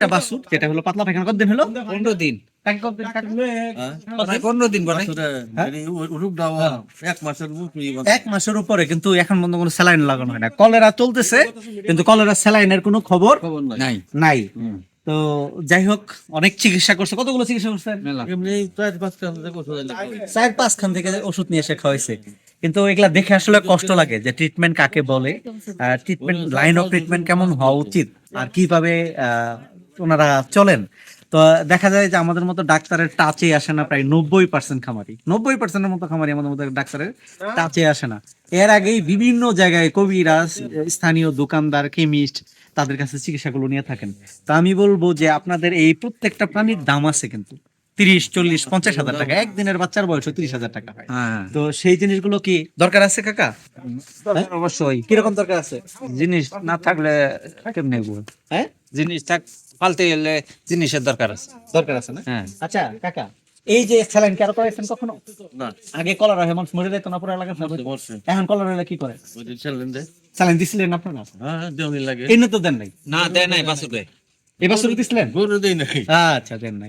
একটা বাছুর যেটা হলো পাতলা পায়খানা কতদিন হলো? পনেরো দিন। কাকে কতদিন কাকে? প্রায় পনেরো দিন বলে এক মাসের উপরে এক মাসের উপরে কিন্তু এখন পর্যন্ত কোনো স্যালাইন লাগানো হয় না। কলেরা চলতেছে কিন্তু কলেরা স্যালাইনের কোনো খবর খবর নাই। নাই। নাই। তো যাই হোক অনেক চিকিৎসা করছে। কতগুলো চিকিৎসা করছেন চার পাঁচ খান থেকে ওষুধ নিয়ে এসে খাওয়াইছে। কিন্তু এগুলা দেখে আসলে কষ্ট লাগে যে ট্রিটমেন্ট কাকে বলে ট্রিটমেন্ট লাইন অফ ট্রিটমেন্ট কেমন হওয়া উচিত আর কীভাবে আহ, ওনারা চলেন। তো দেখা যায় যে আমাদের মতো ডাক্তারের টাচে আসে না প্রায় নব্বই পার্সেন্ট খামারি। নব্বই পার্সেন্টের মতো খামারি আমাদের মতো ডাক্তারের টাচে আসে না। এর আগেই বিভিন্ন জায়গায় কবিরাজ স্থানীয় দোকানদার, কেমিস্ট তাদের কাছে চিকিৎসাগুলো নিয়ে থাকেন। তা আমি বলব যে আপনাদের এই প্রত্যেকটা প্রাণীর দাম আছে কিন্তু। তিরিশ চল্লিশ পঞ্চাশ হাজার টাকা। একদিনের বাচ্চার বয়স তিরিশ হাজার টাকা হয় হ্যাঁ। তো সেই জিনিসগুলো কি দরকার আছে কাকা? অবশ্যই। কীরকম দরকার আছে? জিনিস না থাকলে কেমনে হ্যাঁ? জিনিস থাক পালতে গেলে জিনিসের দরকার আছে। দরকার আছে না? হ্যাঁ। আচ্ছা কাকা এই যে স্যালাইন কি আরও করাইছেন কখনো? না। আগে কলার হয় মানুষ মরে যেত না পুরো। এখন কলার হলে কি করে? স্যালাইন দিছিলেন আপনারা? হ্যাঁ, দেওয়ানি লাগে। এনে তো দেন নাই? না দেয় নাই বাসুকে এবার শুরু দিছিলেন? গরু দেই নাই। আচ্ছা দেন নাই।